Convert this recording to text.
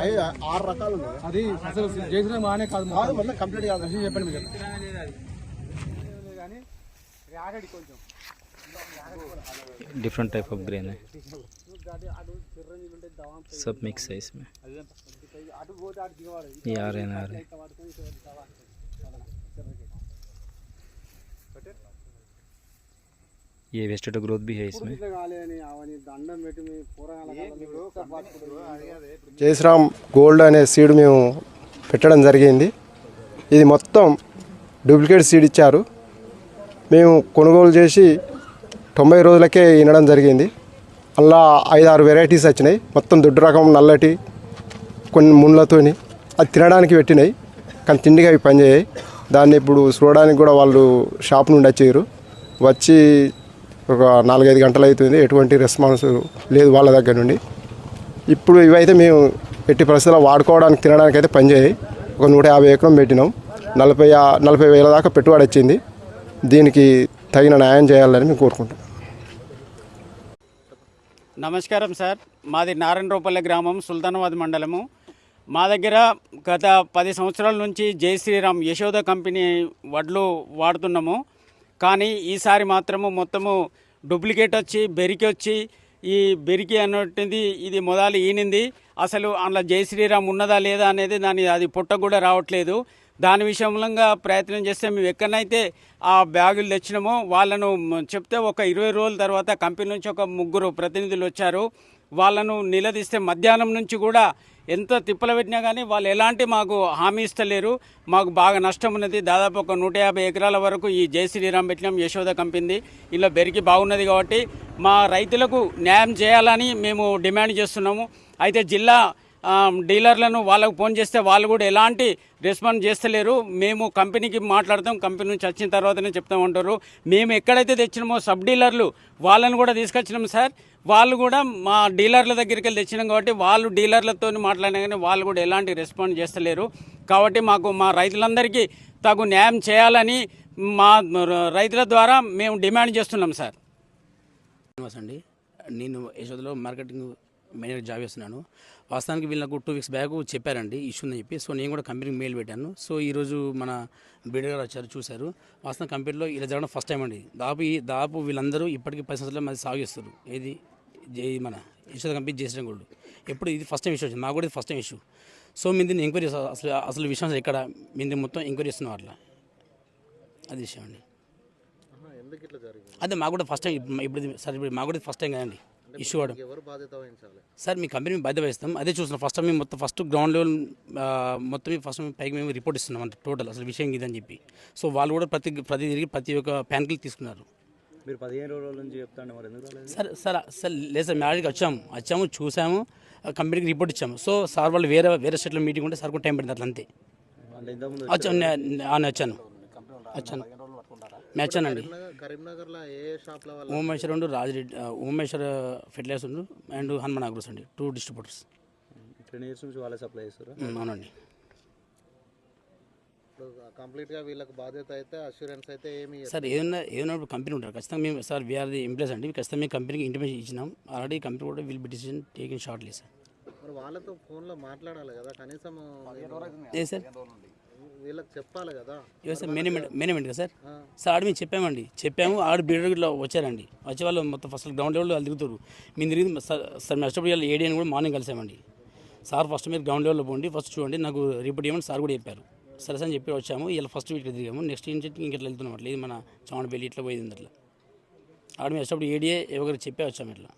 అవి ఆరు రకాలు ఉన్నాయి అది అసలు చేసిన మానే కాదు కాదు మొత్తం కంప్లీట్ కాదు అది చెప్పండి మీరు కానీ ఆగడి కొంచెం डिफरेंट टाइप ऑफ ग्रेन है सब मिक्स है इसमें అటు పోతే అటు దిగవాడు ये आ रहे हैं आ रहे हैं ये वेस्टेड ग्रोथ भी है इसमें ఇట్లా కాలేదని అవని దండం పెట్టి మీ పూరగాల జయశ్రామ్ గోల్డ్ అనే సీడ్ మేము పెట్టడం జరిగింది ఇది మొత్తం డూప్లికేట్ సీడ్ ఇచ్చారు మేము కొనుగోలు చేసి తొంభై రోజులకే వినడం జరిగింది అలా ఐదు ఆరు వెరైటీస్ వచ్చినాయి మొత్తం దొడ్డు రకం నల్లటి కొన్ని ముళ్ళతోని అది తినడానికి పెట్టినాయి కానీ తిండిగా అవి పనిచేయాయి దాన్ని ఇప్పుడు చూడడానికి కూడా వాళ్ళు షాప్ నుండి వచ్చారు వచ్చి ఒక నాలుగైదు గంటలు అవుతుంది. ఎటువంటి రెస్పాన్స్ లేదు వాళ్ళ దగ్గర నుండి. ఇప్పుడు ఇవైతే మేము ఎట్టి పరిస్థితుల్లో వాడుకోవడానికి తినడానికి అయితే పనిచేయి ఒక నూట యాభై ఎకరం పెట్టినాం. నలభై నలభై వేల దాకా పెట్టుబడి వచ్చింది. దీనికి తగిన న్యాయం చేయాలని మేము కోరుకుంటున్నాం. నమస్కారం సార్. మాది నారాయణరూపల్లి గ్రామం సుల్తానాబాద్ మండలము. మా దగ్గర గత పది సంవత్సరాల నుంచి జై శ్రీరామ్ యశోద కంపెనీ వడ్లు వాడుతున్నాము. కానీ ఈసారి మాత్రము మొత్తము డూప్లికేట్ వచ్చి బెరికి వచ్చి ఈ బెరికి అన్నటువంటిది ఇది మొదలు ఈనింది. అసలు అందులో జై శ్రీరామ్ ఉన్నదా లేదా అనేది దాని అది పుట్ట కూడా రావట్లేదు. దాని విషయంలో ప్రయత్నం చేస్తే మేము ఎక్కడైతే ఆ బ్యాగులు తెచ్చినామో వాళ్ళను చెప్తే ఒక ఇరవై రోజుల తర్వాత కంపెనీ నుంచి ఒక ముగ్గురు ప్రతినిధులు వచ్చారు. వాళ్ళను నిలదీస్తే మధ్యాహ్నం నుంచి కూడా ఎంత తిప్పలు పెట్టినా కానీ వాళ్ళు ఎలాంటి మాకు హామీ ఇస్తలేరు. మాకు బాగా నష్టం ఉన్నది. దాదాపు ఒక నూట యాభై ఎకరాల వరకు ఈ జై శ్రీరామ్ పెట్టినాం. యశోద కంపింది. ఇలా బెరికి బాగున్నది కాబట్టి మా రైతులకు న్యాయం చేయాలని మేము డిమాండ్ చేస్తున్నాము. అయితే జిల్లా డీలర్లను వాళ్ళకు ఫోన్ చేస్తే వాళ్ళు కూడా ఎలాంటి రెస్పాండ్ చేస్తలేరు. మేము కంపెనీకి మాట్లాడతాం కంపెనీ నుంచి వచ్చిన తర్వాతనే చెప్తామంటారు మేము ఎక్కడైతే తెచ్చినామో సబ్ డీలర్లు వాళ్ళని కూడా తీసుకొచ్చినాం సార్. వాళ్ళు కూడా మా డీలర్ల దగ్గరికి వెళ్ళి తెచ్చినాం కాబట్టి వాళ్ళు డీలర్లతో మాట్లాడినా కానీ వాళ్ళు కూడా ఎలాంటి రెస్పాండ్ చేస్తలేరు. కాబట్టి మాకు మా రైతులందరికీ తగు న్యాయం చేయాలని మా రైతుల ద్వారా మేము డిమాండ్ చేస్తున్నాం సార్. శ్రీనివాస్ అండి నేను యశోదలో మార్కెటింగ్ మేనేజర్ జాబ్ చేస్తున్నాను. వాస్తవానికి వీళ్ళకు టూ వీక్స్ బ్యాక్ చెప్పారండి ఇష్యూ ఉందని చెప్పి. సో నేను కూడా కంపెనీకి మెయిల్ పెట్టాను. సో ఈరోజు మన బీడీ గారు వచ్చారు చూశారు. వాస్తవం కంపెనీలో ఇలా జరగడం ఫస్ట్ టైం అండి. దాదాపు ఈ దాదాపు వీళ్ళందరూ ఇప్పటికీ పది సంవత్సరాలు మాది సాగు చేస్తారు. ఏది? మన యశోద కంపెనీ చేసిన గోల్డ్ ఎప్పుడు ఇది ఫస్ట్ టైం ఇష్యూ వచ్చింది. మాకు కూడా ఇది ఫస్ట్ టైం ఇష్యూ సో మేము దీన్ని ఎంక్వైరీ అసలు అసలు విషయం ఎక్కడ? మేము మొత్తం ఎంక్వైరీ చేస్తున్నాం అట్లా అది విషయం అండి. అదే మాకు కూడా ఫస్ట్ టైం ఇప్పుడు సార్ ఇప్పుడు మాకు కూడా ఫస్ట్ టైం కదండి. ఇష్యూ అవడం సార్ మీ కంపెనీ బాధ్యత వహిస్తాం. అదే చూస్తున్నాం ఫస్ట్ మేము మొత్తం ఫస్ట్ గ్రౌండ్ లెవెల్ మొత్తం ఫస్ట్ పైకి మేము రిపోర్ట్ ఇస్తున్నాం అంటే టోటల్ అసలు విషయం ఇదని చెప్పి. సో వాళ్ళు కూడా ప్రతి ప్రతి తిరిగి ప్రతి ఒక్క ప్యాన్కి తీసుకున్నారు. మీరు పదిహేను రోజుల నుంచి చెప్తాండి మరి ఎందుకు సార్ సార్ సార్ లేదు సార్ మ్యారేజ్కి వచ్చాము. వచ్చాము చూసాము కంపెనీకి రిపోర్ట్ ఇచ్చాము. సో సార్ వాళ్ళు వేరే వేరే స్టేట్లో మీటింగ్ ఉంటే సార్ కూడా టైం పడింది అట్లా అంతే. వచ్చాను. వచ్చాను. షాప్ల ఉమేశ్వర్ ఉండు రాజిరెడ్డి ఉమేశ్వర్ ఫెర్టిలైజర్స్ ఉండు అండ్ హనుమాన్ అగ్రోస్ అండి టూ డిస్ట్రిబ్యూటర్స్. టెన్ ఇయర్స్ నుంచి వాళ్ళే సప్లై చేస్తారా? అవునండి. కంప్లీట్గా వీళ్ళకి బాధ్యత అయితే అష్యూరెన్స్ అయితే ఏమి సార్ ఏదైనా ఏదైనా కంపెనీ ఉంటారు. ఖచ్చితంగా మేము సార్ వీఆర్ ది ఎంప్లాయీస్ అండి. ఖచ్చితంగా మేము కంపెనీకి ఇంటిమేషన్ ఇచ్చినాం. ఆల్రెడీ కంపెనీ కూడా will be decision taking shortly sir. మరి వాళ్ళతో ఫోన్లో మాట్లాడాలి కదా కనీసం ఏ సార్? వీళ్ళకి చెప్పాలి కదా. మేనేజ్మెంట్ మేనేజ్మెంట్ కదా సార్? సార్ ఆడ మేము చెప్పామండి. చెప్పాము ఆడ బీడర్ ఇట్లా వచ్చారండి. వచ్చే వాళ్ళు మొత్తం ఫస్ట్ గ్రౌండ్ లెవెల్లో వాళ్ళు తిరుగుతారు మేము తిరిగి సార్ మేము అష్టపడి వాళ్ళు ఏడీ అని కూడా మార్నింగ్ కలిసామండి. సార్ ఫస్ట్ మీరు గ్రౌండ్ లెవెల్లో పోండి ఫస్ట్ చూడండి నాకు రిపోర్ట్ ఇవ్వమని సార్ కూడా చెప్పారు. సరే సార్ అని చెప్పి వచ్చాము ఇలా ఫస్ట్ వీక్ తిరిగాము నెక్స్ట్ ఇంటి ఇంకెట్లా వెళ్తున్నాం అట్లా. ఇది మన చావనపల్లి ఇట్లా పోయింది అట్లా. ఆడ మేము అష్టపడి ఏడిఏ ఎవరికి చెప్పే వచ్చాము ఇట్లా.